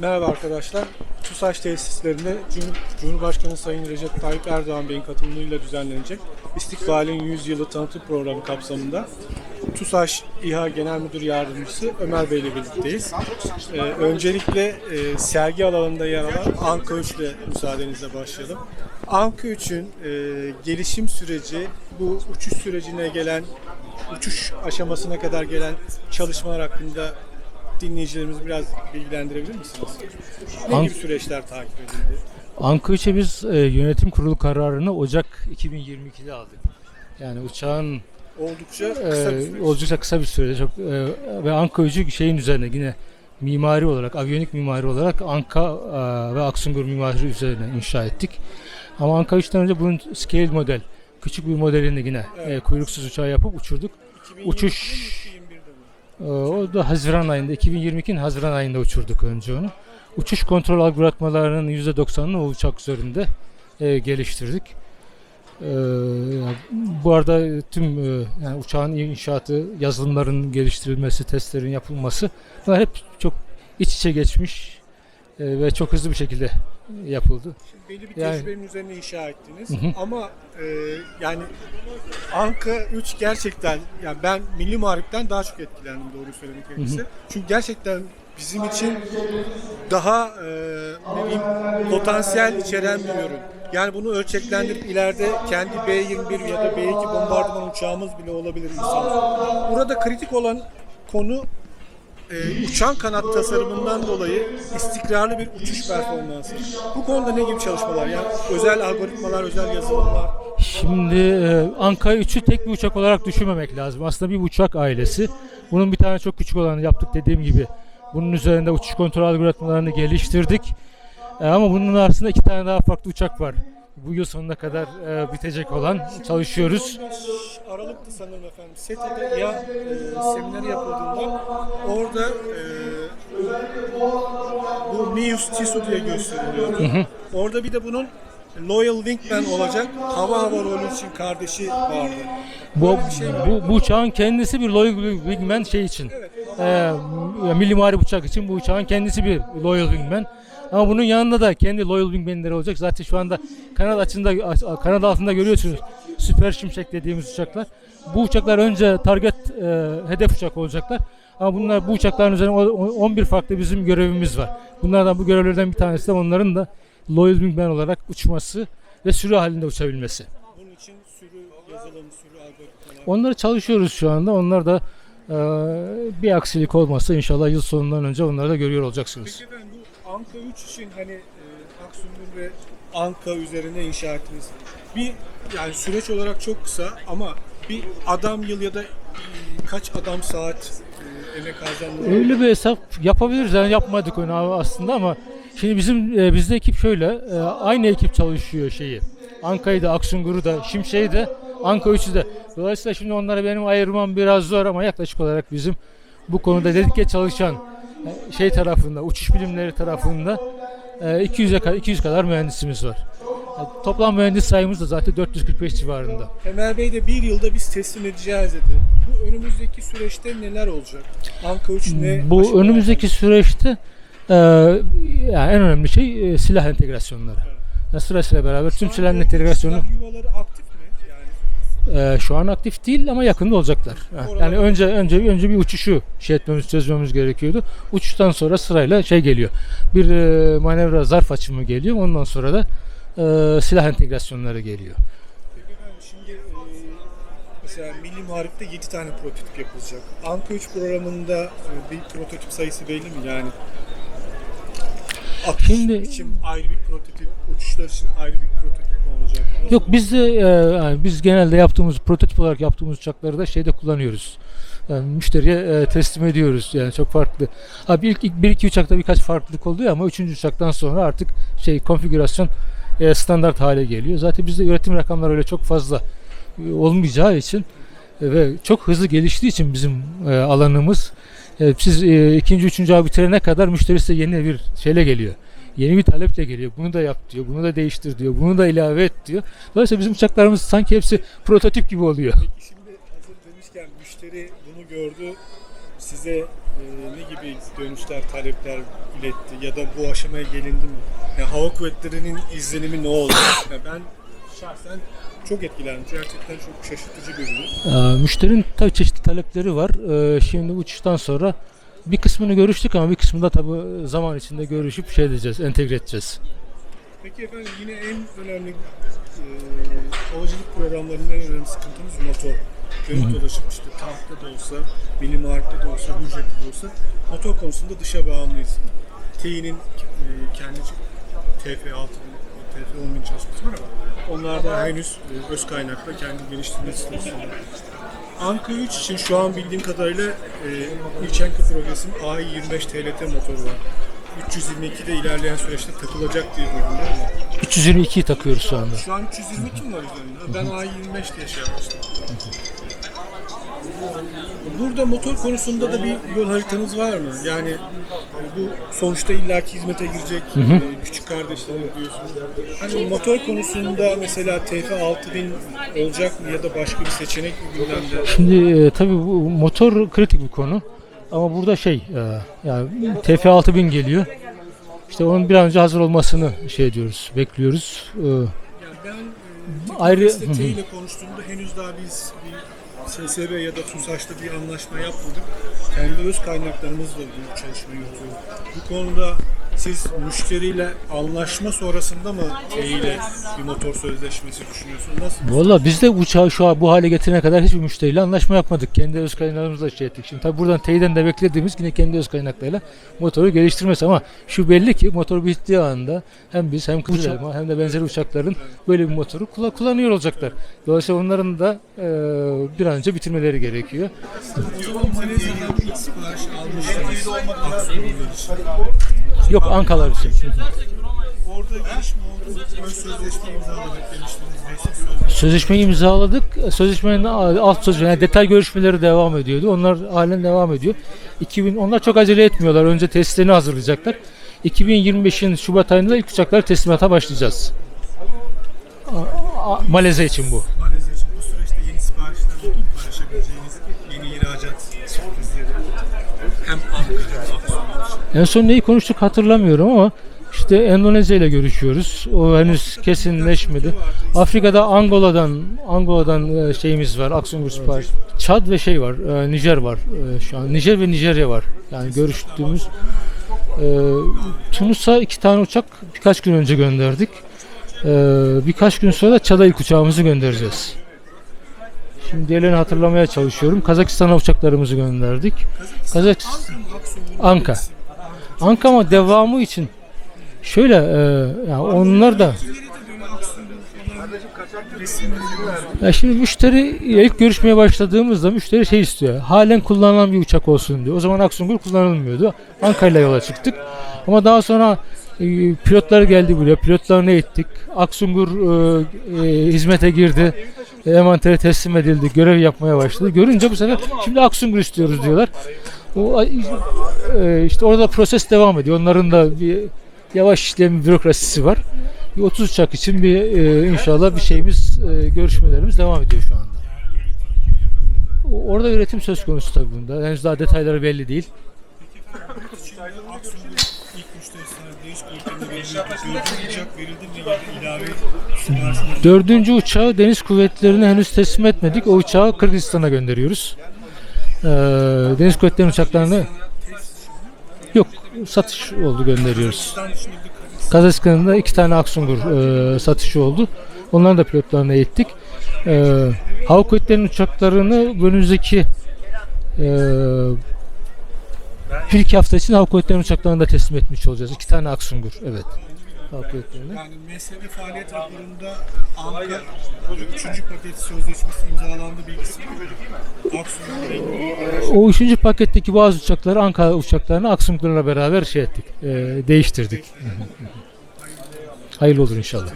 Merhaba arkadaşlar. TUSAŞ tesislerinde Cum- Cumhurbaşkanı Sayın Recep Tayyip Erdoğan Bey'in katılımıyla düzenlenecek İstikbal'in 100 yılı tanıtım programı kapsamında TUSAŞ İHA Genel Müdür Yardımcısı Ömer Bey ile birlikteyiz. Ee, öncelikle e, sergi alanında yer alan Anka 3 ile müsaadenizle başlayalım. Anka 3'ün e, gelişim süreci, bu uçuş sürecine gelen, uçuş aşamasına kadar gelen çalışmalar hakkında dinleyicilerimizi biraz bilgilendirebilir misiniz? Ne An- gibi süreçler takip edildi? Anka 3'e biz e, yönetim kurulu kararını Ocak 2022'de aldık. Yani uçağın Oldukça kısa bir e, süreç. oldukça kısa bir sürede çok e, ve Anka 3'ü şeyin üzerine yine mimari olarak, aviyonik mimari olarak Anka e, ve Aksungur mimari üzerine inşa ettik. Ama Anka 3'ten önce bunun scale model, küçük bir modelini yine e, kuyruksuz uçağı yapıp uçurduk. 2022 uçuş- mi, 2021'de mi? E, o da Haziran ayında, 2022'nin Haziran ayında uçurduk önce onu. Uçuş kontrol algoritmalarının %90'ını o uçak üzerinde e, geliştirdik. E, bu arada tüm e, yani uçağın inşaatı, yazılımların geliştirilmesi, testlerin yapılması bunlar hep çok iç içe geçmiş e, ve çok hızlı bir şekilde yapıldı. Şimdi belli bir Yani- tecrübenin üzerine inşa ettiniz. Hı hı. Ama e, yani Anka 3 gerçekten yani ben Milli Muharip'ten daha çok etkilendim doğru söylemek gerekirse. Çünkü gerçekten bizim için daha e, ne diyeyim potansiyel içeren bir ürün. Yani bunu ölçeklendirip ileride kendi B-21 ya da B-2 bombardıman uçağımız bile olabilir insan. Burada kritik olan konu e, uçan kanat tasarımından dolayı istikrarlı bir uçuş performansı. Bu konuda ne gibi çalışmalar? Yani özel algoritmalar, özel yazılımlar. Şimdi e, Anka 3'ü tek bir uçak olarak düşünmemek lazım. Aslında bir uçak ailesi. Bunun bir tane çok küçük olanı yaptık dediğim gibi. Bunun üzerinde uçuş kontrol algoritmalarını geliştirdik. E, ama bunun arasında iki tane daha farklı uçak var. Bu yıl sonuna kadar e, bitecek olan çalışıyoruz. 15 Aralık'tı sanırım efendim. SETA'da ya e, semineri yapıldığında orada e, bu Mius Tisu diye gösteriliyordu. Orada bir de bunun Loyal Wingman olacak hava hava rolü için kardeşi vardı. Bu, şey bu, bu uçağın kendisi bir Loyal Wingman şey için. Evet. E, milli muharip uçak için bu uçağın kendisi bir Loyal Wingman. Ama bunun yanında da kendi Loyal Wingman'leri olacak. Zaten şu anda kanat açında kanat altında görüyorsunuz. Süper Şimşek dediğimiz uçaklar. Bu uçaklar önce target e, hedef uçak olacaklar. Ama bunlar bu uçakların üzerine o- o- 11 farklı bizim görevimiz var. Bunlardan bu görevlerden bir tanesi de onların da Loyal Wingman olarak uçması ve sürü halinde uçabilmesi. Bunun için sürü yazılım, sürü algoritmalar. Onları çalışıyoruz şu anda. Onlar da e, bir aksilik olmazsa inşallah yıl sonundan önce onları da görüyor olacaksınız. Peki efendim Anka 3 için hani e, Aksungur ve Anka üzerine inşa ettiniz. Bir yani süreç olarak çok kısa ama bir adam yıl ya da e, kaç adam saat e, emek harcandı? Öyle bir hesap yapabiliriz. Yani yapmadık onu aslında ama şimdi bizim e, bizde ekip şöyle e, aynı ekip çalışıyor şeyi. Anka'yı da Aksungur'u da Şimşek'i de Anka 3'ü de. Dolayısıyla şimdi onlara benim ayırmam biraz zor ama yaklaşık olarak bizim bu konuda dedike çalışan şey tarafında, uçuş bilimleri tarafında e, 200'e kadar 200 kadar mühendisimiz var. E, Toplam mühendis sayımız da zaten 445 civarında. Temel Bey de bir yılda biz teslim edeceğiz dedi. Bu önümüzdeki süreçte neler olacak? Anka 3 ne? Bu aşamalar? önümüzdeki süreçte e, yani en önemli şey e, silah entegrasyonları. Yani sırasıyla beraber tüm silah entegrasyonu silah yuvaları aktif mi? Yani e, şu an aktif değil ama yakında olacaklar. Ha, Oralar- Yani önce önce önce bir uçuşu şey etmemiz çözmemiz gerekiyordu. Uçuştan sonra sırayla şey geliyor. Bir e, manevra zarf açımı geliyor. Ondan sonra da e, silah entegrasyonları geliyor. Peki efendim şimdi e, mesela Milli Muharip'te 7 tane prototip yapılacak. Anka 3 programında e, bir prototip sayısı belli mi? Yani atış Şimdi- için ayrı bir prototip, uçuşlar için ayrı bir prototip olacak? Yok biz de e, yani biz genelde yaptığımız prototip olarak yaptığımız uçakları da şeyde kullanıyoruz. Yani müşteriye e, teslim ediyoruz yani çok farklı. Abi ilk, ilk bir iki uçakta birkaç farklılık oluyor ama üçüncü uçaktan sonra artık şey konfigürasyon e, standart hale geliyor. Zaten bizde üretim rakamları öyle çok fazla e, olmayacağı için e, ve çok hızlı geliştiği için bizim e, alanımız e, siz e, ikinci üçüncü abi bitirene kadar müşteri size yeni bir şeyle geliyor. Yeni bir taleple geliyor. Bunu da yap diyor. Bunu da değiştir diyor. Bunu da ilave et diyor. Dolayısıyla bizim uçaklarımız sanki hepsi prototip gibi oluyor. Peki şimdi hazır demişken müşteri bunu gördü, size ne gibi dönüşler, talepler iletti ya da bu aşamaya gelindi mi? Yani hava kuvvetlerinin izlenimi ne oldu? Yani ben şahsen çok etkilendim. Gerçekten çok şaşırtıcı bir ürün. Ee, müşterinin tabii çeşitli talepleri var. Ee, şimdi uçuştan sonra bir kısmını görüştük ama bir kısmını da tabii zaman içinde görüşüp şey edeceğiz, entegre edeceğiz. Peki efendim yine en önemli e, havacılık programlarının en önemli sıkıntımız motor. Dönüp dolaşıp işte tankta da olsa, milli muharebede de olsa, hücrette de olsa motor konusunda dışa bağımlıyız. Tİ'nin e, kendi TF6 TF10 bin çalışması var ama onlar da henüz e, öz kaynakla kendi geliştirme istiyorsunlar. Anka 3 için şu an bildiğim kadarıyla e, Milchenko Progress'in AI25 TLT motoru var. 322 de ilerleyen süreçte takılacak diye duydum değil mi? 322'yi takıyoruz şu anda. Şu an 322 mi var üzerinde? Ben A25 diye şey yapmıştım. Burada motor konusunda da bir yol haritanız var mı? Yani bu sonuçta illaki hizmete girecek e, küçük kardeşlerim diyorsunuz. Hani motor konusunda mesela TF6000 olacak mı ya da başka bir seçenek mi gündemde? Şimdi e, tabii bu motor kritik bir konu. Ama burada şey e, yani TF6000 geliyor. İşte onun bir an önce hazır olmasını şey diyoruz, bekliyoruz. Yani ben Ayrı- Ayrı... T ile konuştuğumda henüz daha biz bir SSB ya da TUSAŞ'ta bir anlaşma yapmadık. Kendi öz kaynaklarımızla bu çalışmayı yapıyoruz. Bu konuda siz müşteriyle anlaşma sonrasında mı T ile bir motor sözleşmesi düşünüyorsunuz? Nasıl? Valla biz de uçağı şu an bu hale getirene kadar hiçbir müşteriyle anlaşma yapmadık. Kendi öz kaynaklarımızla şey ettik. Şimdi tabii buradan teyiden de beklediğimiz yine kendi öz kaynaklarıyla motoru geliştirmesi ama şu belli ki motor bittiği anda hem biz hem Kızıl Elma hem de benzeri uçakların böyle bir motoru kullan- kullanıyor olacaklar. Dolayısıyla onların da e, bir an önce bitirmeleri gerekiyor. O zaman Malezya'dan sipariş. Yok. Orada oldu. Ön sözleşme imzaladık demiştiniz. Sözleşmeyi imzaladık. Sözleşmenin alt sözleşme, yani detay görüşmeleri devam ediyordu. Onlar halen devam ediyor. 2000 onlar çok acele etmiyorlar. Önce testlerini hazırlayacaklar. 2025'in Şubat ayında ilk uçakları teslimata başlayacağız. Malezya için bu En son neyi konuştuk hatırlamıyorum ama işte Endonezya ile görüşüyoruz. O henüz kesinleşmedi. Afrika'da Angola'dan Angola'dan e, şeyimiz var. Aksungur sipariş. Çad ve şey var. e, Nijer var e, şu an. Nijer ve Nijerya var. Yani görüştüğümüz Tunus'a iki tane uçak birkaç gün önce gönderdik. Birkaç gün sonra da Çad'a ilk uçağımızı göndereceğiz. Şimdi diğerlerini hatırlamaya çalışıyorum. Kazakistan'a uçaklarımızı gönderdik. Kazakistan Anka. Anka ama devamı için şöyle e, yani onlar da ya şimdi müşteri ilk görüşmeye başladığımızda müşteri şey istiyor. Halen kullanılan bir uçak olsun diyor. O zaman Aksungur kullanılmıyordu. Ankara ile yola çıktık. Ama daha sonra e, pilotlar geldi buraya. Pilotlarını eğittik. Aksungur e, e, hizmete girdi. E, teslim edildi. Görev yapmaya başladı. Görünce bu sefer şimdi Aksungur istiyoruz diyorlar. O e, işte orada proses devam ediyor. Onların da bir yavaş bir bürokrasisi var. Bir 30 uçak için bir e, inşallah bir şeyimiz e, görüşmelerimiz devam ediyor şu anda. Orada üretim söz konusu tabii bunda. Henüz daha detayları belli değil. Dördüncü uçağı deniz kuvvetlerine henüz teslim etmedik. O uçağı Kırgızistan'a gönderiyoruz. Ee, deniz kuvvetlerinin uçaklarını yok satış oldu gönderiyoruz. Kazakistan'da da iki tane Aksungur e, satışı oldu. Onların da pilotlarını eğittik. E, Hava Kuvvetleri'nin uçaklarını önümüzdeki e, bir iki hafta için Hava Kuvvetleri'nin uçaklarını da teslim etmiş olacağız. İki tane Aksungur, evet. Hava Kuvvetleri'ne. Yani MSB faaliyet raporunda e, Anka 3. paket sözleşmesi imzalandı bilgisi rengi. O üçüncü paketteki bazı uçakları Ankara uçaklarını Aksungur'la beraber şey ettik, e, değiştirdik. Hayırlı olur inşallah.